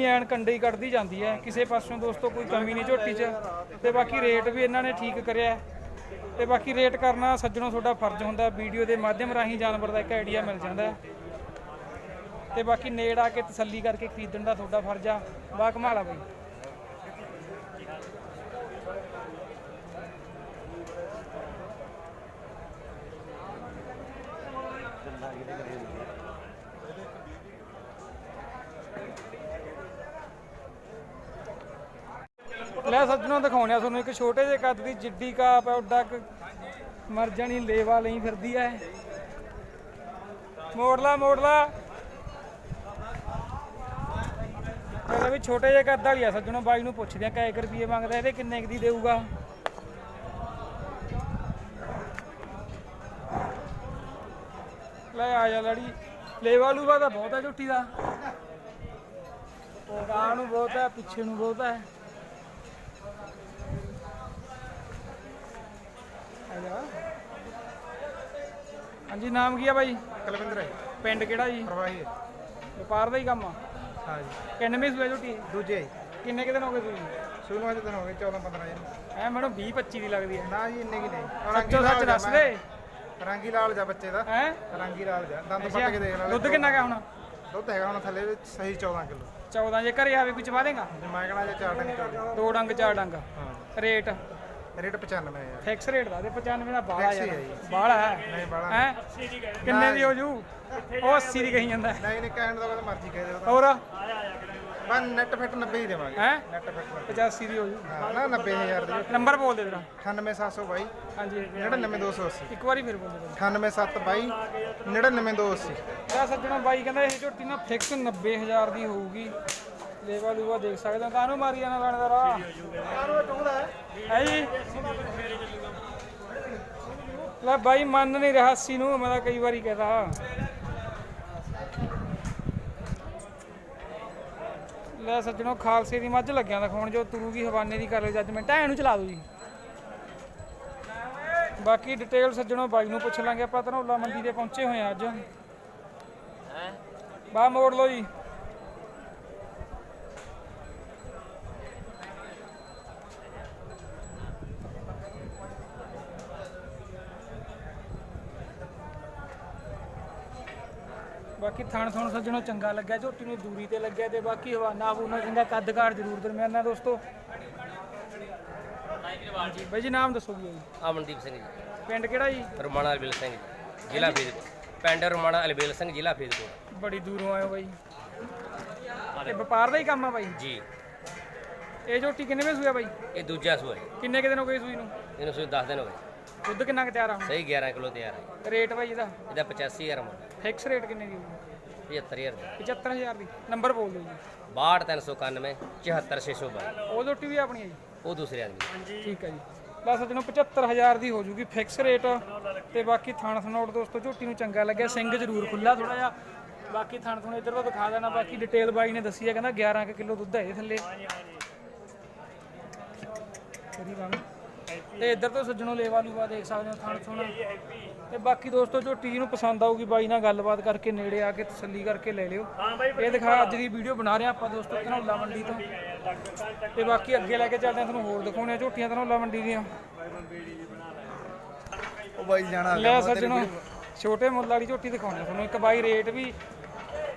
ਵੀ ਐਨ ਕੰਡੇ ਹੀ ਕੱਢਦੀ ਜਾਂਦੀ ਹੈ। ਕਿਸੇ ਪਾਸੋਂ ਦੋਸਤੋ ਕੋਈ ਕਮੀ ਨਹੀਂ ਝੋਟੀ 'ਚ। ਤੇ ਬਾਕੀ ਰੇਟ ਵੀ ਇਹਨਾਂ ਨੇ ਠੀਕ ਕਰਿਆ ਹੈ। ਤੇ ਬਾਕੀ ਰੇਟ ਕਰਨਾ ਸੱਜਣੋ ਤੁਹਾਡਾ ਫਰਜ਼ ਹੁੰਦਾ ਵੀਡੀਓ ਦੇ ਮਾਧਿਅਮ ਰਾਹੀਂ ਜਾਨਵਰ ਦਾ ਇੱਕ ਆਈਡੀਆ ਮਿਲ ਜਾਂਦਾ ਹੈ। ਤੇ ਬਾਕੀ ਨੇੜ ਆ ਕੇ ਤਸੱਲੀ ਕਰਕੇ ਖਰੀਦਣ ਦਾ ਤੁਹਾਡਾ ਫਰਜ਼ ਆ। ਬਾ ਕਮਾਲ ਬਾਈ। ਲੈ ਸੱਜਣੋ ਦਿਖਾਉਣਿਆ ਤੁਹਾਨੂੰ, ਇੱਕ ਛੋਟੇ ਜਿਹੇ ਕੱਦ ਦੀ ਜਿੱਡੀ ਕਾਪ ਹੈ ਉੱਡਾ ਕੁ ਮਰ ਜਾਣੀ, ਲੇਵਾ ਲਈ ਫਿਰਦੀ ਐ ਮੋੜ ਲਾ ਮੋੜ ਵੀ ਛੋਟੇ ਜਿਹੇ ਕੱਦ ਵਾਲੀ ਆ, ਸੱਜਣੋ ਬਾਈ ਨੂੰ ਪੁੱਛਦੇ ਆ ਕਿੰਨੇ ਰੁਪਏ ਮੰਗਦਾ, ਇਹਦੇ ਕਿੰਨੇ ਕੁ ਦੀ ਦੇਊਗਾ? ਲੈ ਆ ਜਾ ਲੜੀ। ਲੇਵਾ ਲੂਵਾ ਤਾਂ ਬਹੁਤ ਹੈ ਝੁੱਟੀ ਦਾ। ਗਾਂ ਨੂੰ ਬਹੁਤ ਹੈ ਪਿੱਛੇ ਨੂੰ ਬਹੁਤ ਹੈ ਆ ਜਾ ਹਾਂਜੀ ਨਾਮ ਕੀ ਆ ਬਾਈ? ਕੁਲਵਿੰਦਰ ਹੈ। ਪਿੰਡ ਕਿਹੜਾ ਜੀ? ਪ੍ਰਵਾਹੀ ਹੈ। ਵਪਾਰ ਦਾ ਹੀ ਕੰਮ ਆ? ਹਾਂ ਜੀ। ਕਿੰਨਵੇਂ ਸੂਏ ਝੁੱਟੀ ਦੂਜੇ। ਕਿੰਨੇ ਕੁ ਦਿਨ ਹੋ ਗਏ ਤੁਸੀਂ? ਸ਼ੁਰੂ ਵਿੱਚ ਦਿਨ ਹੋ ਗਏ 14 15 ਦਿਨ ਐ ਮੈਨੂੰ 20 25 ਦੀ ਲੱਗਦੀ ਹੈ ਨਾ ਜੀ ਇੰਨੇ ਕੀ ਨਹੀਂ। ਸੱਚੋ ਸੱਚ ਦੱਸ ਦੇ। ਰੰਗੀ ਲਾਲ ਜਾ ਬੱਚੇ ਦਾ। ਹੈ? ਰੰਗੀ ਲਾਲ ਜਾ। ਦੰਦ ਪੱਟ ਕੇ ਦੇਖ ਲੈ ਦੁੱਧ ਕਿੰਨਾ ਕਾ ਹੁਣ? ਦੁੱਧ ਹੈਗਾ ਹੁਣ ਥੱਲੇ ਸਹੀ 14 ਕਿਲੋ। 14 ਜੇ ਘਰੇ ਆਵੇ ਕੋਈ ਚਵਾ ਦੇਗਾ? ਜੇ ਮੈਂ ਕਹਣਾ ਜੇ ਚਾਰ ਟੰਗ ਚੱਲਦੀ ਦੋ ਡੰਗ ਚਾਰ ਡੰਗ। ਹਾਂ। ਰੇਟ? ਰੇਟ 95 ਹੈ ਯਾਰ ਫਿਕਸ ਰੇਟ ਦਾ ਤੇ 95 ਦਾ ਬਾਲਾ ਯਾਰ। ਬਾਲਾ ਹੈ। ਨਹੀਂ ਬਾਲਾ ਹੈ? ਕਿੰਨੇ ਦੀ ਹੋ ਜੂ? ਉਹ 80 ਦੀ ਕਹੀ ਜਾਂਦਾ। ਨਹੀਂ ਨਹੀਂ ਕਹਿਣ ਦਾ ਕੋਈ ਮਰਜ਼ੀ ਕਹਿ ਦੇ ਹੋਰ? ਬਸ ਨੈਟ ਫਿੱਟ 90 ਹੀ ਦੇਵਾਂਗੇ। ਹੈ? ਨੈਟ ਫਿੱਟ 85 ਦੀ ਹੋ ਜੂ। ਨਾ 90000 ਦੀ। ਨੰਬਰ ਬੋਲ ਦੇ ਤੇਰਾ। 98722 ਹਾਂਜੀ। 99280 ਇੱਕ ਵਾਰੀ ਫਿਰ ਬੋਲ ਦੇ 98722 99280 ਲੈ ਸੱਜਣਾ ਬਾਈ ਕਹਿੰਦਾ ਇਹ ਝੋਟੀ ਨਾ ਫਿਕਸ 90000 ਦੀ ਹੋਊਗੀ। ਲੇਵਾ ਲੂਵਾ ਦੇਖ ਸਕਦੇ ਹੋ। ਕਾਹਨੂੰ ਮਾਰੀ ਜਾਣਾ ਲਾਣੇਦਾਰਾ ਹੈ ਜੀ? ਲੈ ਬਾਈ ਮੰਨ ਨਹੀਂ ਰਿਹਾ ਸੀ ਨੂੰ ਮੈਂ ਤਾਂ ਕਈ ਵਾਰੀ ਕਹਦਾ ਲੈ ਸੱਜਣੋ ਖਾਲਸੇ ਦੀ ਮੱਝ ਲੱਗਿਆ ਦਿਖਾਉਣ ਜੋ ਤੁਰੂਗੀ ਹਵਾਨੇ ਦੀ ਕਰ ਲਓ ਜੱਜਮੈਂਟ ਐ ਨੂੰ ਚਲਾ ਦਿਓ ਜੀ। ਬਾਕੀ ਡਿਟੇਲ ਸੱਜਣੋ ਬਾਈ ਨੂੰ ਪੁੱਛ ਲਾਂਗੇ। ਆਪਾਂ ਧਨੌਲਾ ਮੰਡੀ ਤੇ ਪਹੁੰਚੇ ਹੋਏ ਆ ਅੱਜ। ਬਾ ਮੋੜ ਲਓ ਜੀ। ਬਾਕੀ ਥਣ ਥਣ ਸੱਜਣੋ ਚੰਗਾ ਲੱਗਿਆ ਝੋਟੀ ਨੂੰ ਦੂਰੀ ਤੇ ਲੱਗਿਆ ਤੇ ਬਾਕੀ ਹਵਾਨਾ ਹਵੂਨਾ ਚੰਗਾ ਕੱਦ ਕਾਠ ਜ਼ਰੂਰ ਦਰਮਿਆਨਾ ਦੋਸਤੋ। ਬਾਈ ਜੀ ਨਾਮ ਦੱਸੋ ਜੀ? ਅਮਨਦੀਪ ਸਿੰਘ ਜੀ। ਪਿੰਡ ਕਿਹੜਾ ਜੀ? ਰਮਾਣਾ ਅਲਬੇਲ ਸਿੰਘ ਜੀ, ਜ਼ਿਲ੍ਹਾ ਫਰੀਦਕੋਟ। ਪਿੰਡ ਰਮਾਣਾ ਅਲਬੇਲ ਸਿੰਘ ਜ਼ਿਲ੍ਹਾ ਫਰੀਦਕੋਟ। ਬੜੀ ਦੂਰੋਂ ਆਏ ਹੋ ਬਾਈ। ਤੇ ਵਪਾਰ ਦਾ ਹੀ ਕੰਮ ਆ ਬਾਈ? ਜੀ। ਇਹ ਝੋਟੀ ਕਿੰਨੇ ਵੇ ਸੂਆ ਬਾਈ? ਇਹ ਦੂਜਾ ਸੂਆ ਹੈ ਕਿੰਨੇ ਕੁ ਦਿਨ ਹੋ ਗਏ ਸੂਈ ਨੂੰ? ਇਹਨੂੰ ਸੂਈ 10 ਦਿਨ ਹੋ ਗਏ। ਦੁੱਧ ਕਿੰਨਾ ਕੁ ਤਿਆਰ ਆ ਹੁਣ? ਸਹੀ 11 ਕਿਲੋ ਤਿਆਰ ਹੈ ਰੇਟ ਬਾਈ ਇਹਦਾ? ਇਹਦਾ 85000 ਮੁੱਲ। ਫਿਕਸ ਰੇਟ ਕਿੰਨੇ ਦੀ ਹੋਊਗੀ? 75000 ਦਾ 75000 ਦੀ। ਨੰਬਰ ਬੋਲ ਦਿਓ ਜੀ। 62391 74622 ਉਹ ਝੋਟੀ ਵੀ ਆਪਣੀ ਹੈ ਜੀ। ਉਹ ਦੂਸਰੇ ਆਦਮੀ ਠੀਕ ਹੈ ਜੀ। ਲੈ ਸੱਜਣੋ 75000 ਦੀ ਹੋ ਜੂਗੀ ਫਿਕਸ ਰੇਟ ਤੇ ਬਾਕੀ ਥਣ ਦੋਸਤੋ ਝੋਟੀ ਨੂੰ ਚੰਗਾ ਲੱਗਿਆ ਸਿੰਘ ਜ਼ਰੂਰ ਖੁੱਲਾ ਥੋੜਾ ਜਿਹਾ। ਬਾਕੀ ਥਣ ਥਣ ਇੱਧਰ ਤੋਂ ਦਿਖਾ ਦੇਣਾ ਬਾਕੀ ਡਿਟੇਲ ਬਾਈ ਨੇ ਦੱਸੀ ਹੈ ਕਹਿੰਦਾ 11 ਕੁ ਕਿਲੋ ਦੁੱਧ ਹੈ ਇਹਦੇ ਥੱਲੇ। ਕਰੀ ਰੰਗ ਤੇ ਇੱਧਰ ਤੋਂ ਸੱਜਣੋ ਲੇਵਾ ਲੂਵਾ ਦੇਖ ਸਕਦੇ ਹੋ ਥਣ ਥਣ ਤੇ ਬਾਕੀ ਦੋਸਤੋ ਜੀ ਨੂੰ ਪਸੰਦ ਆਊਗੀ ਬਾਈ ਨਾਲ ਗੱਲਬਾਤ ਕਰਕੇ ਨੇੜੇ ਆ ਕੇ ਤਸੱਲੀ ਕਰਕੇ ਲੈ ਲਿਓ। ਇਹ ਦਿਖਾ ਅੱਜ ਦੀ ਵੀਡੀਓ ਬਣਾ ਰਹੇ ਆਪਾਂ ਦੋਸਤੋ ਧਨੌਲਾ ਮੰਡੀ ਤੋਂ। ਤੇ ਬਾਕੀ ਅੱਗੇ ਲੈ ਕੇ ਚੱਲਦੇ ਆ ਤੁਹਾਨੂੰ ਹੋਰ ਦਿਖਾਉਣੇ ਆ। ਝੋਟੀਆਂ ਧਨੌਲਾ ਮੰਡੀ ਦੀਆਂ। ਉਹ ਬਾਈ ਜਾਣਾ ਲੈ ਸੱਜਣੋ ਛੋਟੇ ਮੁੱਲ ਵਾਲੀ ਝੋਟੀ ਦਿਖਾਉਣੀ ਆ ਤੁਹਾਨੂੰ। ਇੱਕ ਬਾਈ ਰੇਟ ਵੀ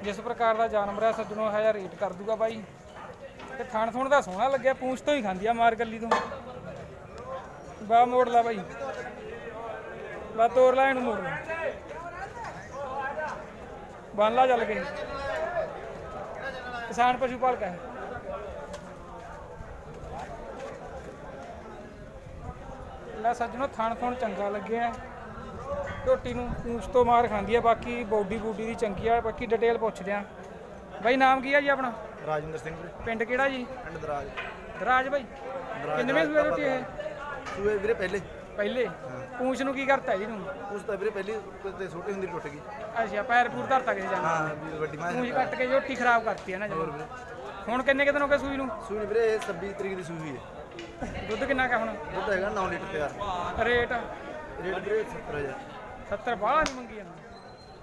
ਜਿਸ ਪ੍ਰਕਾਰ ਦਾ ਜਾਨਵਰ ਹੈ ਸੱਜਣੋ ਇਹ ਜਿਹਾ ਰੇਟ ਕਰ ਦੂਗਾ ਬਾਈ। ਤੇ ਥਣ ਥੁਣ ਦਾ ਸੋਹਣਾ ਲੱਗਿਆ ਪੂੰਛ ਤੋਂ ਹੀ ਖਾਂਦੀ ਆ ਮਾਰ ਗੱਲੀ ਤੋਂ। ਬਾ ਮੋੜ ਲਾ ਬਾਈ। ਬਾ ਤੋਰ ਲਾ ਇਹਨੂੰ ਮੋੜ ਲਾ। ਬੰਨ ਲਾ ਚੱਲ ਕੇ। ਕਿਸਾਨ ਪਸ਼ੂ ਪਾਲਕ ਹੈ। ਲੈ ਸੱਜਣੋ ਥਣ ਥਣ ਚੰਗਾ ਲੱਗਿਆ ਝੋਟੀ ਨੂੰ ਪੂਛ ਤੋਂ ਮਾਰ ਖਾਂਦੀ ਆ ਬਾਕੀ ਬੋਡੀ ਬੂਡੀ ਦੀ ਚੰਗੀ ਆ ਬਾਕੀ ਡਿਟੇਲ ਪੁੱਛਦੇ ਆ ਬਾਈ ਨਾਮ ਕੀ ਆ ਜੀ ਆਪਣਾ? ਰਾਜਿੰਦਰ ਸਿੰਘ ਪਿੰਡ ਕਿਹੜਾ ਜੀ? ਪਿੰਡ ਦਰਾਜ। ਦਰਾਜ ਬਾਈ। ਕਿੰਨਵੇਂ ਸੂਏ ਝੋਟੀ ਇਹ? ਸੂਏ ਵੀਰੇ ਪਹਿਲੇ। ਪਹਿਲੇ? ਪੂਛ ਨੂੰ ਕੀ ਕਰਤਾ ਜੀ ਨੂੰ ਉਸ ਤਾਂ ਵੀਰੇ ਪਹਿਲੀ ਤੇ ਛੋਟੀ ਹੁੰਦੀ ਟੁੱਟ ਗਈ। ਅੱਛਾ ਪੈਰ ਪੂਰ ਧਰਤਾ ਕਿਸੇ ਜਾਨ ਹਾਂ ਵੀ ਵੱਡੀ ਮਾਂ ਪੂਛ ਕੱਟ ਕੇ ਝੋਟੀ ਖਰਾਬ ਕਰਤੀ ਹੈ ਨਾ ਜਦੋਂ ਹੁਣ ਕਿੰਨੇ ਕੁ ਦਿਨ ਹੋ ਗਏ ਸੂਈ ਨੂੰ? ਸੂਈ ਵੀਰੇ ਇਹ 26 ਤਰੀਕ ਦੀ ਸੂਈ ਹੈ। ਦੁੱਧ ਕਿੰਨਾ ਕਾ ਹੁਣ? ਦੁੱਧ ਹੈਗਾ 9 ਲੀਟਰ ਤਿਆਰ। ਰੇਟ? ਰੇਟ ਵੀਰੇ 70000 70 ਬਾਹਲਾ ਨਹੀਂ ਮੰਗੀ ਜਾਂਦਾ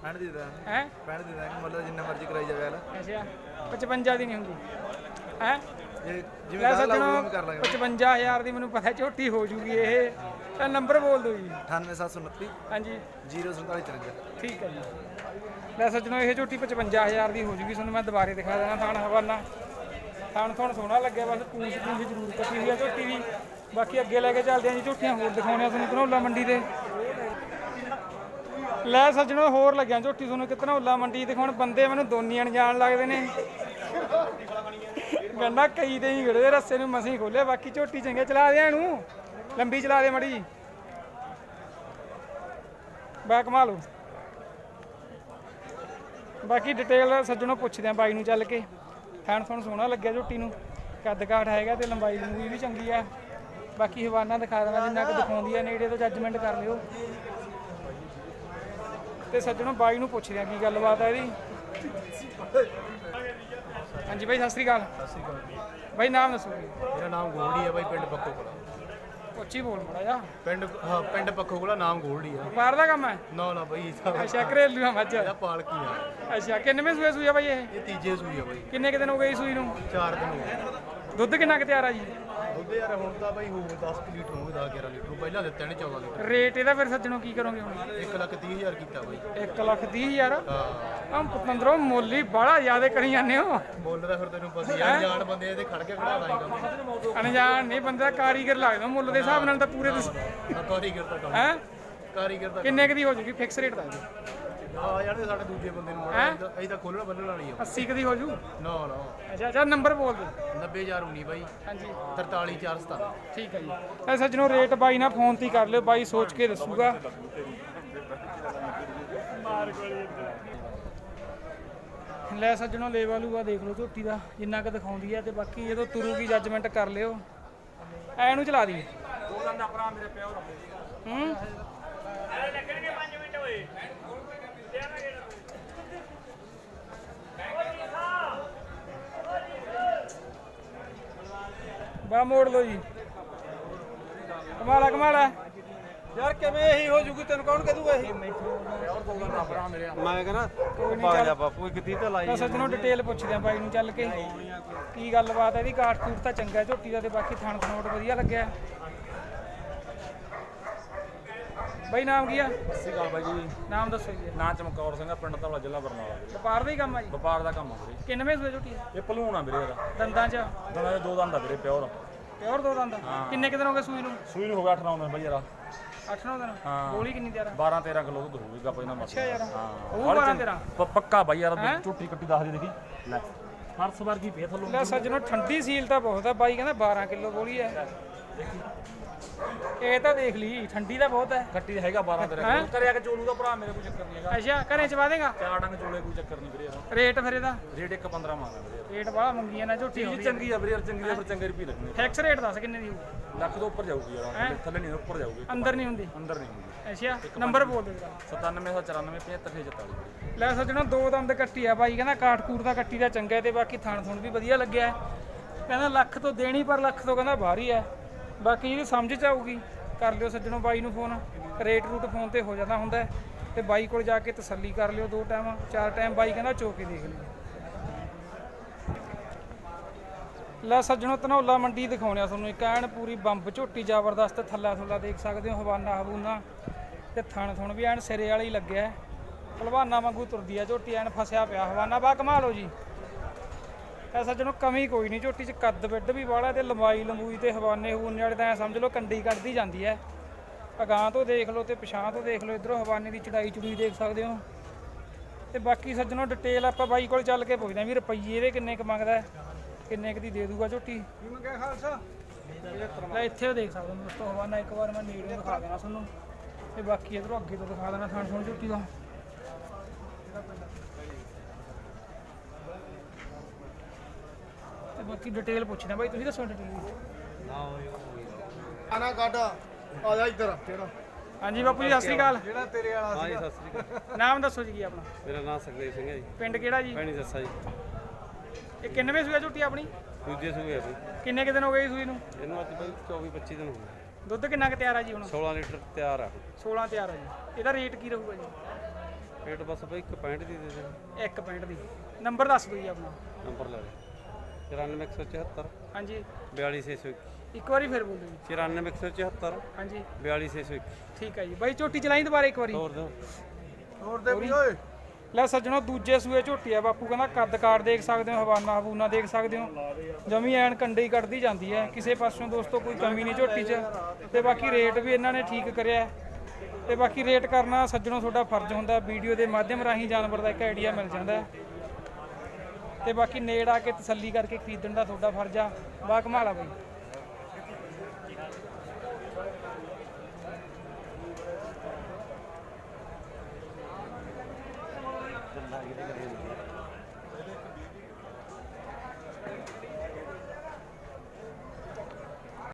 65 ਦੀ ਦਾਂ ਹੈ? 65 ਦੀ ਦਾਂ ਮਤਲਬ ਜਿੰਨਾ ਮਰਜ਼ੀ ਕਰਾਈ ਜਾਵੇ ਹਾਲ ਅੱਛਾ 55 ਦੀ ਨਹੀਂ ਹੁੰਦੀ। ਹੈ? ਜੇ ਜਿਵੇਂ ਲੈ ਗੱਲ ਸੱਜਣੋ ਆਊਗੀ ਕਰ ਲਾਂਗੇ। 55000 ਦੀ ਮੈਨੂੰ ਪਤਾ ਝੋਟੀ ਹੋ ਜੂਗੀ ਇਹ। ਤਾਂ ਨੰਬਰ ਬੋਲ ਦਿਓ ਜੀ। 98729 ਹਾਂਜੀ। 04753 ਠੀਕ ਹੈ ਜੀ। ਲੈ ਸੱਜਣੋ ਇਹ ਝੋਟੀ 55000 ਦੀ ਹੋ ਜੂਗੀ ਤੁਹਾਨੂੰ ਮੈਂ ਦੁਬਾਰੇ ਦਿਖਾ ਦੇਣਾ ਥਾਣ ਹਵਾਨਾ ਥਾਣ ਥਾਣ ਸੋਹਣਾ ਲੱਗਿਆ ਬਸ ਪੂੰਛ ਪੂੰਛ ਜ਼ਰੂਰ ਕੱਟੀ ਹੋਈ ਆ ਝੋਟੀ ਦੀ। ਬਾਕੀ ਅੱਗੇ ਲੈ ਕੇ ਚੱਲਦੇ ਆਂ ਜੀ ਝੋਟੀਆਂ ਹੋਰ ਦਿਖਾਉਣੇ ਆ ਤੁਹਾਨੂੰ ਧਨੌਲਾ ਮੰਡੀ ਦੇ। ਲੈ ਸੱਜਣੋ ਹੋਰ ਲੱਗਿਆ ਝੋਟੀ ਤੁਹਾਨੂੰ ਕਿ ਧਨੌਲਾ ਮੰਡੀ ਦਿਖਾਉਣ। ਬੰਦੇ ਮੈਨੂੰ ਦੋਨੀ ਅਣਜਾਣ ਲੱਗਦੇ ਨੇ। ਗੰਡਾ ਕਈ ਦੇ ਹੀ ਗੜੇ ਰਸਤੇ ਨੂੰ ਮਸੀਂ ਖੋਲਿਆ ਬਾਕੀ ਝੋਟੀ ਚੰਗੇ ਚਲਾ ਦੇ ਇਹਨੂੰ। ਲੰਬੀ ਚਲਾ ਦੇ ਮੜੀ। ਬਾ ਕਮਾ ਲਓ। ਬਾਕੀ ਡਿਟੇਲ ਸੱਜਣੋਂ ਪੁੱਛਦੇ ਆ ਬਾਈ ਨੂੰ ਚੱਲ ਕੇ। ਥਣ ਥਣ ਸੋਹਣਾ ਲੱਗਿਆ ਝੋਟੀ ਨੂੰ। ਕੱਦ ਕਾਠ ਹੈਗਾ ਤੇ ਲੰਬਾਈ ਲੰਬੂਈ ਵੀ ਚੰਗੀ ਆ। ਬਾਕੀ ਹਵਾਨਾ ਦਿਖਾ ਦੇਣਾ ਜਿੰਨਾ ਕੁ ਦਿਖਾਉਂਦੀ ਆ ਨੇੜੇ ਤੋਂ ਜੱਜਮੈਂਟ ਕਰ ਲਿਓ। ਤੇ ਸੱਜਣੋਂ ਬਾਈ ਨੂੰ ਪੁੱਛਦੇ ਆ ਕੀ ਗੱਲਬਾਤ ਆ ਇਹਦੀ। ਹਾਂਜੀ ਬਾਈ ਸਤਿ ਸ੍ਰੀ ਅਕਾਲ। ਸਤਿ ਸ਼੍ਰੀ ਅਕਾਲ ਬਾਈ ਨਾਮ ਦੱਸੋ ਜੀ। ਮੇਰਾ ਨਾਮ ਗੋਲਡੀ ਹੈ ਬਾਈ ਪਿੰਡ ਪੱਖੋ ਕੋਲਾ ਉੱਚੀ ਬੋਲ ਮੜਾ ਜਾ ਪਿੰਡ ਹਾਂ ਪਿੰਡ ਪੱਖੋ ਕੋਲਾ ਨਾਮ ਗੋਲਡੀ ਆ। ਬਾਹਰ ਦਾ ਕੰਮ ਹੈ? ਨਾ ਨਾ ਬਾਈ ਅੱਛਾ ਘਰੇਲੂ ਆ ਮੱਝ। ਇਹਦਾ ਪਾਲਕੀ ਆ। ਅੱਛਾ ਕਿੰਨਵੇਂ ਸੂਏ ਸੂਈ ਆ ਬਾਈ ਇਹ? ਇਹ ਤੀਜੇ ਸੂਈ ਆ ਬਾਈ। ਕਿੰਨੇ ਕੁ ਦਿਨ ਹੋ ਗਏ ਸੂਈ ਨੂੰ? 4 ਦਿਨ ਹੋ ਗਏ। ਦੁੱਧ ਕਿੰਨਾ ਕੁ ਤਿਆਰ ਆ ਜੀ? ਦੁੱਧ ਯਾਰ ਹੁਣ ਤਾਂ ਬਾਈ ਹੋਊ 10 ਲੀਟਰ ਹੋਊ 10 11 ਲੀਟਰ। ਪਹਿਲਾਂ ਦਿੱਤੇ ਨੇ 14 ਲੀਟਰ। ਰੇਟ ਇਹਦਾ ਫਿਰ ਸੱਜਣੋਂ ਕੀ ਕਰੋਗੇ ਹੁਣ? 1 ਲੱਖ 30 ਹਜ਼ਾਰ ਕੀਤਾ ਬਾਈ। 1 ਲੱਖ 30 ਹਜ਼ਾਰ? ਹਾਂ। ਆਮ ਪਤੰਦਰੋਂ ਮੋਲੀ ਬੜਾ ਜ਼ਿਆਦਾ ਕਰੀ ਜਾਂਦੇ ਹੋ। ਮੁੱਲ ਦਾ ਫਿਰ ਤੈਨੂੰ ਪਤਾ ਹੀ ਆ ਜਾਣ ਬੰਦੇ ਇਹਦੇ ਖੜ ਕੇ ਖੜਾ ਲਾਂਗਾ ਅਣਜਾਣ ਨਹੀਂ ਬੰਦਾ ਕਾਰੀਗਰ ਲੱਗਦਾ ਮੁੱਲ ਦੇ ਹਿਸਾਬ ਨਾਲ ਤਾਂ ਪੂਰੇ ਤੁਸੀਂ ਕਾਰੀਗਰ ਦਾ ਕੰਮ ਹੈ? ਕਾਰੀਗਰ ਦਾ ਕਿੰਨੇ ਕੁ ਦੀ ਹੋ ਜੂਗੀ? ਫਿਕਸ ਰੇਟ ਦਾ ਆ ਯਾਰ ਇਹ ਸਾਡੇ ਦੂਜੇ ਬੰਦੇ ਨੂੰ ਮੜਾ ਅਸੀਂ ਤਾਂ ਖੋਲਣ ਬੰਨਣ ਵਾਲੀ ਆ। 80 ਕੁ ਦੀ ਹੋ ਜੂ? ਨਾ ਨਾ। ਅੱਛਾ ਅੱਛਾ ਨੰਬਰ ਬੋਲ ਦਿਓ 90019 ਬਾਈ। ਹਾਂਜੀ। 43417 ਠੀਕ ਹੈ ਜੀ। ਇਹ ਸੱਜਣੋਂ ਰੇਟ ਬਾਈ ਨਾਲ ਫੋਨ ਤੇ ਹੀ ਕਰ ਲਿਓ ਬਾਈ ਸੋਚ ਕੇ ਦੱਸੂਗਾ। ਲੈ ਸੱਜਣੋਂ ਲੇਵਾ ਲੂਆ ਦੇਖ ਲਓ ਝੋਟੀ ਦਾ ਜਿੰਨਾ ਕੁ ਦਿਖਾਉਂਦੀ ਹੈ ਤੇ ਬਾਕੀ ਜਦੋਂ ਤੁਰੂਗੀ ਜੱਜਮੈਂਟ ਕਰ ਲਿਓ। ਐ ਨੂੰ ਚਲਾ ਦੀ ਦੋ ਦੰਦਾ ਭਰਾ ਮੇਰੇ ਪਿਓ ਹੂੰ? ਬਾ ਮੋੜ ਲਓ ਜੀ। ਕਮਾਲਾ ਕਮਾਲਾ ਯਾਰ ਕਿਵੇਂ ਇਹੀ ਹੋ ਜੂਗੀ ਤੈਨੂੰ ਕੌਣ ਕਹਿ ਦੂਗਾ ਇਹ? ਮੈਂ ਕਹਿੰਦਾ ਪਾ ਜਾ ਬਾਪੂ ਇੱਕ ਤੀ ਤਾਂ ਲਾਈ ਤਾਂ ਸੱਜਣੋਂ ਡਿਟੇਲ ਪੁੱਛਦੇ ਆ ਬਾਈ ਨੂੰ ਚੱਲ ਕੇ। ਕੀ ਗੱਲਬਾਤ ਹੈ ਇਹਦੀ ਕਾਠ ਕੂਟ ਤਾਂ ਚੰਗਾ ਝੋਟੀ ਦਾ ਤੇ ਬਾਕੀ ਥਣ ਥਣੋਟ ਵਧੀਆ ਲੱਗਿਆ। ਬਾਈ ਨਾਮ ਕੀ ਆ? ਸਤਿ ਅਕਾਲ ਬਾਈ ਜੀ। ਨਾਮ ਦੱਸੋ ਜੀ। ਨਾਂ ਚਮਕੌਰ ਸਿੰਘ ਆ, ਪਿੰਡ ਧੌਲਾ ਜ਼ਿਲ੍ਹਾ ਬਰਨਾਲਾ। ਵੀਰੇ ਵਪਾਰ ਦਾ ਹੀ ਕੰਮ ਆ ਜੀ? ਵਪਾਰ ਦਾ ਕੰਮ ਆ ਵੀਰੇ। ਕਿੰਨਵੇਂ ਸੂਏ ਝੋਟੀ ਆ? ਇਹ ਭਲੂਣ ਆ ਵੀਰੇ ਇਹਦਾ। ਦੰਦਾਂ 'ਚ? ਦੰਦਾਂ ਦੇ ਦੋ ਦੰਦ ਆ ਵੀਰੇ ਪਿਓਰ। ਪਿਓਰ ਦੋ ਦੰਦ? ਕਿੰਨੇ ਕੁ ਦਿਨ ਹੋ ਗਏ ਸੂਈ ਨੂੰ? ਸੂਈ ਨੂੰ ਹੋ ਗਿਆ 8 9 ਦਿਨ ਬਾਈ ਯਾਰ। 8-9 ਦਿਨ? ਹਾਂ। ਗੋਲੀ ਕਿੰਨੀ ਤਿਆਰ ਆ? 12 13 ਕਿਲੋ ਦੁੱਧ ਹੋਊਗਾ ਆਪਾਂ ਇਹਨਾਂ ਅੱਛਾ ਯਾਰ। ਹਾਂ। ਉਹ ਬਾਹਲੀ 12 ਚੰਗੀ- 13 ਪ- ਪੱਕਾ ਬਾਈ ਯਾਰ ਝੂਠੀ ਕੱਟੀ ਦੱਸ ਦੇ ਦੇਖੀ। ਲੈ। ਫਰਸ ਵਰਗੀ ਪੇ ਥੱਲੋਂ? ਲੈ ਸੱਜਣੋਂ ਠੰਡੀ ਸੀਲ ਤਾਂ ਬਹੁਤ ਆ। ਬਾਈ ਕਹਿੰਦਾ 12 ਕਿਲੋ ਗੋਲੀ ਹੈ ਇਹ ਤਾਂ ਦੇਖ ਲਈ ਠੰਡੀ ਤਾਂ ਬਹੁਤ ਹੈ। ਕੱਟੀ ਹੈਗਾ 12 13 ਹੈਂ? ਕਰਿਆ ਕਿ ਚੋਲੂ ਦਾ ਭਰਾ ਮੇਰੇ ਕੋਈ ਚੱਕਰ ਨਹੀਂ ਹੈਗਾ। ਅੱਛਾ ਘਰੇ ਚਵਾ ਦੇਗਾ? ਚਾਰ ਡੰਗ ਚੋਲੇ ਕੋਈ ਚੱਕਰ ਨਹੀਂ ਵੀਰੇ ਇਹਦਾ। ਰੇਟ ਫਿਰ ਇਹਦਾ? ਰੇਟ 1 15 ਮੰਗਦਾ ਵੀਰੇ। ਰੇਟ ਬਾਹਲਾ ਮੰਗੀ ਨਾ ਝੋਟੀ ਚੀਜ਼ ਚੰਗੀ ਆ ਵੀਰੇ ਯਾਰ ਚੰਗੀ ਆ ਫਿਰ ਚੰਗੇ ਰੁਪਏ ਲੱਗਣੇ ਫਿਕਸ ਰੇਟ ਦੱਸ ਕਿੰਨੇ ਦੀ ਹੋਊ ਲੱਖ ਤੋਂ ਉੱਪਰ ਜਾਊਗੀ ਯਾਰ ਥੱਲੇ ਨਹੀਂ ਉੱਪਰ ਜਾਊਗੀ। ਅੰਦਰ ਨਹੀਂ ਹੁੰਦੀ? ਅੰਦਰ ਨਹੀਂ ਹੁੰਦੀ। ਅੱਛਾ ਨੰਬਰ ਬੋਲ ਦੇ ਜਰਾ 9794 75 ਲੈ ਸੱਜਣੋ ਦੋ ਦੰਦ ਕੱਟੀ ਆ ਬਾਈ ਕਹਿੰਦਾ ਕਾਟ ਕੂਟ ਦਾ ਕੱਟੀ ਦਾ ਚੰਗਾ ਹੈ ਤੇ ਬਾਕੀ ਥਣ ਥੁਣ ਵੀ ਵਧੀਆ ਲੱਗਿਆ ਹੈ। ਕਹਿੰਦਾ ਲੱਖ ਤੋਂ ਦੇਣੀ ਪਰ ਲੱਖ ਤੋਂ ਕਹਿੰਦਾ ਬਾਹਰ ਹੀ ਹੈ। ਬਾਕੀ ਜਿਹੜੀ ਸਮਝ ਚ ਆਊਗੀ, ਕਰ ਲਿਓ ਸੱਜਣੋ ਬਾਈ ਨੂੰ ਫੋਨ ਰੇਟ ਰੂਟ ਫੋਨ ਤੇ ਹੋ ਜਾਂਦਾ ਹੁੰਦਾ ਤੇ ਬਾਈ ਕੋਲ ਜਾ ਕੇ ਤਸੱਲੀ ਕਰ ਲਿਓ ਦੋ ਟਾਈਮ। ਚਾਰ ਟਾਈਮ ਬਾਈ ਕਹਿੰਦਾ ਚੋ ਕੇ ਦੇਖ ਲਿਓ। ਲੈ ਸੱਜਣੋ, ਧਨੌਲਾ ਮੰਡੀ ਦਿਖਾਉਣਿਆ ਤੁਹਾਨੂੰ। ਇੱਕ ਐਨ ਪੂਰੀ ਬੰਬ, ਝੋਟੀ ਜ਼ਬਰਦਸਤ, ਥੱਲਾ ਥੱਲਾ ਦੇਖ ਸਕਦੇ ਹੋ, ਹਵਾਨਾ ਹਬੂਨਾ ਤੇ ਥਣ ਥੁਣ ਵੀ ਐਨ ਸਿਰੇ ਵਾਲਾ ਲੱਗਿਆ ਹੈ। ਵਾਂਗੂ ਤੁਰਦੀ ਆ ਝੋਟੀ, ਐਨ ਫਸਿਆ ਪਿਆ। ਹਵਾਨਾ, ਬਾ ਕਮਾ ਲਓ ਜੀ। ਐ ਸੱਜਣੋ ਕਮੀ ਕੋਈ ਨਹੀਂ ਝੋਟੀ ਚ ਕੱਦ ਬਿੱਡ ਵੀ ਵਾਲਾ ਤੇ ਲੰਬਾਈ ਲੰਬੂਈ ਤੇ ਹਵਾਨੇ ਹਵੂਨੇ ਵਾਲੇ ਤਾਂ ਐਂ ਸਮਝ ਲਓ ਕੰਡੀ ਕੱਢਦੀ ਜਾਂਦੀ ਐ। ਅਗਾਂ ਤੋਂ ਦੇਖ ਲਓ ਤੇ ਪਿਛਾਂ ਤੋਂ ਦੇਖ ਲਓ ਇਧਰੋਂ ਹਵਾਨੇ ਦੀ ਚੜਾਈ ਚੜੂਈ ਦੇਖ ਸਕਦੇ ਹੋ। ਤੇ ਬਾਕੀ ਸੱਜਣੋ ਡਿਟੇਲ ਆਪਾਂ ਬਾਈ ਕੋਲ ਚੱਲ ਕੇ ਪੁੱਛਦੇ ਆਂ ਵੀ ਰੁਪਈਏ ਇਹਦੇ ਕਿੰਨੇ ਕ ਮੰਗਦਾ ਕਿੰਨੇ ਕ ਦੀ ਦੇ ਦੂਗਾ ਝੋਟੀ? ਕੀ ਮੰਗਿਆ ਖਾਲਸਾ? ਲੈ ਇੱਥੇ ਦੇਖ ਸਕਦੇ ਹੋ ਦੋਸਤੋ ਹਵਾਨਾ ਇੱਕ ਵਾਰ ਮੈਂ ਨੇੜੇ ਦਿਖਾ ਦੇਣਾ ਤੁਹਾਨੂੰ। ਤੇ ਬਾਕੀ ਇਧਰੋਂ ਅੱਗੇ ਤੋਂ ਦਿਖਾ ਦੇਣਾ ਥਾਣ ਥਣ ਝੋਟੀ ਦਾ। ਤੇ ਬਾਕੀ ਡਿਟੇਲ ਪੁੱਛਣਾ ਬਾਈ ਤੁਸੀਂ ਦੱਸੋ ਡਿਟੇਲ ਆਣਾ ਕੱਢ ਆ ਜਾ ਇੱਧਰ। ਕਿਹੜਾ ਹਾਂਜੀ ਬਾਪੂ ਜੀ ਸਤਿ ਸ੍ਰੀ ਅਕਾਲ। ਜਿਹੜਾ ਤੇਰੇ ਵਾਲਾ ਹਾਂਜੀ ਸਤਿ ਸ੍ਰੀ ਅਕਾਲ। ਨਾਮ ਦੱਸੋ ਜੀ ਕੀ ਆਪਣਾ? ਮੇਰਾ ਨਾਮ ਸੁਖਦੇਵ ਸਿੰਘ ਹੈ ਜੀ। ਪਿੰਡ ਕਿਹੜਾ ਜੀ? ਭੈਣੀ ਦੱਸਾ ਜੀ। ਇਹ ਕਿੰਨਵੇਂ ਸੂਆ ਝੋਟੀ ਆਪਣੀ? ਦੂਜੇ ਸੂਏ ਆ ਬਈ ਕਿੰਨੇ ਕੁ ਦਿਨ ਹੋ ਗਏ ਸੂਈ ਨੂੰ? ਇਹਨੂੰ ਅੱਜ ਬਈ 24 25 ਦਿਨ ਹੋ ਗਏ। ਦੁੱਧ ਕਿੰਨਾ ਕੁ ਤਿਆਰ ਆ ਜੀ ਹੁਣ? 16 ਲੀਟਰ ਤਿਆਰ ਆ। 16 ਤਿਆਰ ਆ ਜੀ। ਇਹਦਾ ਰੇਟ ਕੀ ਰਹੂਗਾ ਜੀ? ਰੇਟ ਬਸ ਬਈ 165 ਦੀ ਦੇ ਦੇ। 1 ਪੈਂਟ ਦੀ। ਨੰਬਰ ਦੱਸ ਦਿਓ ਜੀ ਆਪਣਾ। ਨੰਬਰ ਲੈ ਲੈ 94174. ਹਾਂਜੀ। 42621 ਇੱਕ। ਵਾਰੀ ਫਿਰ ਬੋਲੋ ਜੀ। 94174 ਹਾਂਜੀ। 42621 ਠੀਕ ਹੈ ਜੀ। ਬਾਈ ਝੋਟੀ ਚਲਾਈ ਦੁਬਾਰਾ ਇੱਕ ਵਾਰੀ। ਹੋਰ ਦੋ ਹੋਰ ਦੇ ਵੀ ਓਏ ਲੈ ਸੱਜਣੋ ਦੂਜੇ ਸੂਏ ਝੋਟੀ ਆ ਬਾਪੂ ਕਹਿੰਦਾ ਕੱਦ ਕਾੜ ਦੇਖ ਸਕਦੇ ਹੋ ਹਵਾਨਾ ਹਬੂਨਾ ਦੇਖ ਸਕਦੇ ਹੋ। ਜਮੀ ਐਨ ਕੰਡੇ ਹੀ ਕੱਢਦੀ ਜਾਂਦੀ ਹੈ। ਕਿਸੇ ਪਾਸਿਓਂ ਦੋਸਤੋ ਕੋਈ ਕਮੀ ਨਹੀਂ ਝੋਟੀ 'ਚ। ਤੇ ਬਾਕੀ ਰੇਟ ਵੀ ਇਹਨਾਂ ਨੇ ਠੀਕ ਕਰਿਆ। ਤੇ ਬਾਕੀ ਰੇਟ ਕਰਨਾ ਸੱਜਣੋ ਤੁਹਾਡਾ ਫਰਜ਼ ਹੁੰਦਾ। ਵੀਡੀਓ ਦੇ ਮਾਧਿਅਮ ਰਾਹੀਂ ਜਾਨਵਰ ਦਾ ਇੱਕ ਆਈਡੀਆ ਮਿਲ ਜਾਂਦਾ। ਹੈ। ਤੇ ਬਾਕੀ ਨੇੜ ਆ ਕੇ ਤਸੱਲੀ ਕਰਕੇ ਖਰੀਦਣ ਦਾ ਤੁਹਾਡਾ ਫਰਜ਼ ਆ। ਬਾ ਕਮਾਲਾ ਬਾਈ। ਚੱਲ